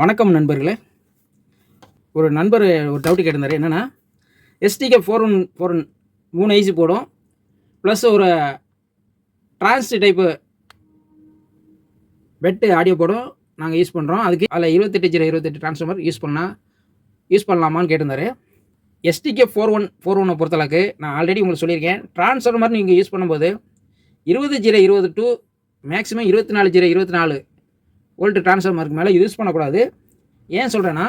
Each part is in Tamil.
வணக்கம் நண்பர்களே. ஒரு நண்பர் ஒரு டவுட் கேட்டிருந்தார். என்னென்னா STK four one four one மூணு ஐசி போடும். ப்ளஸ் ஒரு ட்ரான்ஸ் டைப்பு பெட்டு ஆடியோ போடும். நாங்கள் யூஸ் பண்ணுறோம் அதுக்கு அதில் இருபத்தெட்டு ஜீரோ இருபத்தெட்டு ட்ரான்ஸ்ஃபார்மர் யூஸ் பண்ணால் யூஸ் பண்ணலாமான்னு கேட்டிருந்தார். எஸ்டிகே ஃபோர் ஒன் ஃபோர் ஒன்னை பொறுத்தளவுக்கு நான் ஆல்ரெடி உங்களுக்கு சொல்லியிருக்கேன். ட்ரான்ஸ்ஃபார்மர் நீங்கள் யூஸ் பண்ணும்போது இருபது ஜீரோ இருபது டு மேக்ஸிமம் இருபத்தி நாலு ஜீரோ இருபத்தி நாலு வோல்ட் ட்ரான்ஸ்ஃபார்மருக்கு மேலே யூஸ் பண்ணக்கூடாது. ஏன் சொல்கிறேன்னா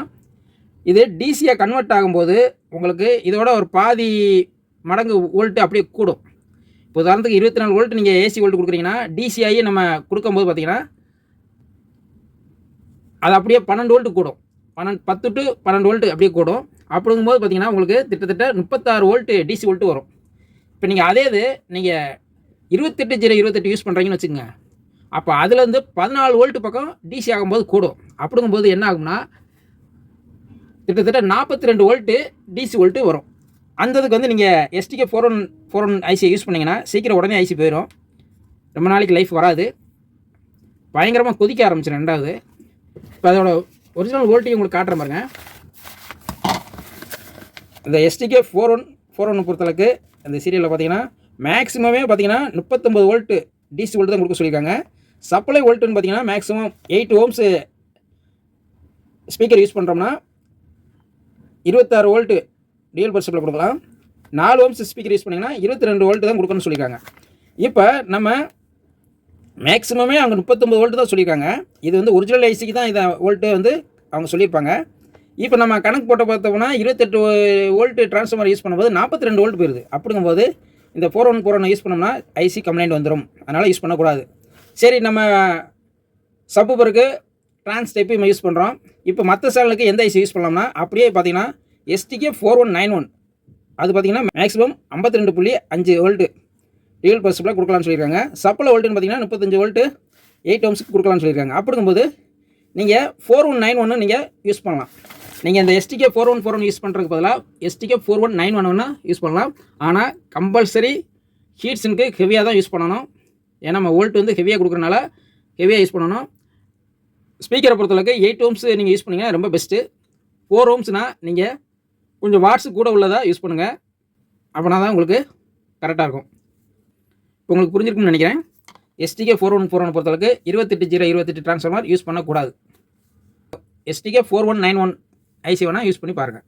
இது டிசியாக கன்வெர்ட் ஆகும்போது உங்களுக்கு இதோட ஒரு பாதி மடங்கு வோல்ட்டு அப்படியே கூடும். இப்போ உதாரணத்துக்கு இருபத்தி நாலு வோல்ட் நீங்கள் ஏசி வோல்ட் கொடுக்குறீங்கன்னா டிசிஐ நம்ம கொடுக்கும்போது பார்த்தீங்கன்னா அது அப்படியே பன்னெண்டு வோல்ட்டு கூடும். பன்னெண்டு பத்து டு பன்னெண்டு வோல்ட்டு அப்படியே கூடும். அப்படிங்கும்போது பார்த்தீங்கன்னா உங்களுக்கு கிட்டத்தட்ட முப்பத்தாறு வோல்ட்டு டிசி வோல்ட்டு வரும். இப்போ நீங்கள் அதே இது நீங்கள் இருபத்தெட்டு ஜீரோ இருபத்தெட்டு யூஸ் பண்ணுறீங்கன்னு வச்சுக்கோங்க. அப்போ அதுலேருந்து பதினாலு வோல்ட் பக்கம் டிசி ஆகும்போது கூடும். அப்படிங்கும்போது என்ன ஆகும்னா கிட்டத்தட்ட நாற்பத்தி ரெண்டு வோல்ட்டு டிசி வோல்ட்டு வரும். அந்த இதுக்கு வந்து நீங்கள் STK four one four one ஐசியை use பண்ணிங்கன்னா சீக்கிரம் உடனே ஐசி போயிடும் ரொம்ப நாளைக்கு லைஃப் வராது. பயங்கரமாக கொதிக்க ஆரம்பிச்சிடும் ரெண்டாவது. இப்போ அதோட ஒரிஜினல் வோல்ட்டையும் உங்களுக்கு காட்டுற பாருங்க. இந்த STK four one four one பொறுத்தளவுக்கு அந்த சீரியலில் பார்த்தீங்கன்னா மேக்ஸிமமே பார்த்தீங்கன்னா முப்பத்தொம்பது வோல்ட்டு டிசி வோல்ட்டு தான் கொடுக்க சொல்லியிருக்காங்க. சப்ளை வோல்ட்டுன்னு பார்த்தீங்கன்னா maximum eight ohms speaker use பண்ணுறோம்னா இருபத்தாறு வோல்ட்டு டிஎல் பர் சப்ளை கொடுக்கலாம். நாலு ஓம்ஸ் ஸ்பீக்கர் யூஸ் பண்ணிங்கன்னா இருபத்தி ரெண்டு வோல்ட்டு தான் கொடுக்கணும்னு சொல்லியிருக்காங்க. இப்போ நம்ம மேக்ஸிமமே அவங்க முப்பத்தொம்பது வோல்ட்டு தான் சொல்லியிருக்காங்க. இது வந்து ஒரிஜினல் ஐசிக்கு தான் இதை வோல்ட்டு வந்து அவங்க சொல்லியிருப்பாங்க. இப்போ நம்ம கணக்கு போட்ட பார்த்தோம்னா இருபத்தெட்டு வோல்ட்டு டிரான்ஸ்ஃபார்மர் யூஸ் பண்ணும்போது நாற்பத்தி ரெண்டு வோல்ட் போயிருது. அப்படிங்கும்போது இந்த four one four one use பண்ணோம்னா ஐசி கம்ப்ளைண்ட் வந்துடும் அதனால் யூஸ் பண்ணக்கூடாது. சரி நம்ம சப்புபருக்கு ட்ரான்ஸ் டைப்பு நம்ம யூஸ் பண்ணுறோம் இப்போ மற்ற சேனலுக்கு எந்த ஐசி யூஸ் பண்ணலாம்னா அப்படியே பார்த்தீங்கன்னா STK four one nine one அது பார்த்தீங்கன்னா மேக்ஸிமம் ஐம்பத்தி ரெண்டு புள்ளி அஞ்சு வோல்ட்டு ரியல் பர்சப்பில் கொடுக்கலாம்னு சொல்லியிருக்காங்க. சப்ளை வோல்ட்டுன்னு பார்த்தீங்கன்னா முப்பத்தஞ்சு வோல்ட்டு எயிட் ஓம்ஸுக்கு கொடுக்கலாம்னு சொல்லியிருக்காங்க. அப்படிங்கும்போது நீங்கள் ஃபோர் ஒன் நைன் ஒன்று நீங்கள் யூஸ் பண்ணலாம். நீங்கள் இந்த STK four one four one use பண்ணுறதுக்கு பதிலாக STK four one nine one ஒன்று யூஸ் பண்ணலாம். ஆனால் கம்பல்சரி ஹீட்ஸுக்கு ஹெவியாக தான் யூஸ் பண்ணணும். ஏன்னா நம்ம வோல்ட் வந்து ஹெவியாக கொடுக்குறனால ஹெவியாக யூஸ் பண்ணணும். ஸ்பீக்கரை பொறுத்தளவுக்கு எயிட் ஓம்ஸ் நீங்கள் யூஸ் பண்ணீங்கன்னா ரொம்ப பெஸ்ட்டு ஃபோர் ஓம்ஸ்னால் நீங்கள் கொஞ்சம் வாட்ஸ் கூட உள்ளதாக யூஸ் பண்ணுங்கள் அப்படின்னா தான் உங்களுக்கு கரெக்டாக இருக்கும். இப்போ உங்களுக்கு புரிஞ்சிருக்கும்னு நினைக்கிறேன். STK four one four one பொறுத்தளவுக்கு இருபத்தெட்டு ஜீரோ இருபத்தெட்டு ட்ரான்ஸ்ஃபார்மர் யூஸ் பண்ணக்கூடாது. STK four one nine one IC வேணால் யூஸ் பண்ணி பாருங்கள்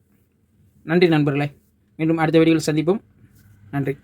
நன்றி நண்பர்களே. மீண்டும் அடுத்த வீடியோவில் சந்திப்போம். நன்றி.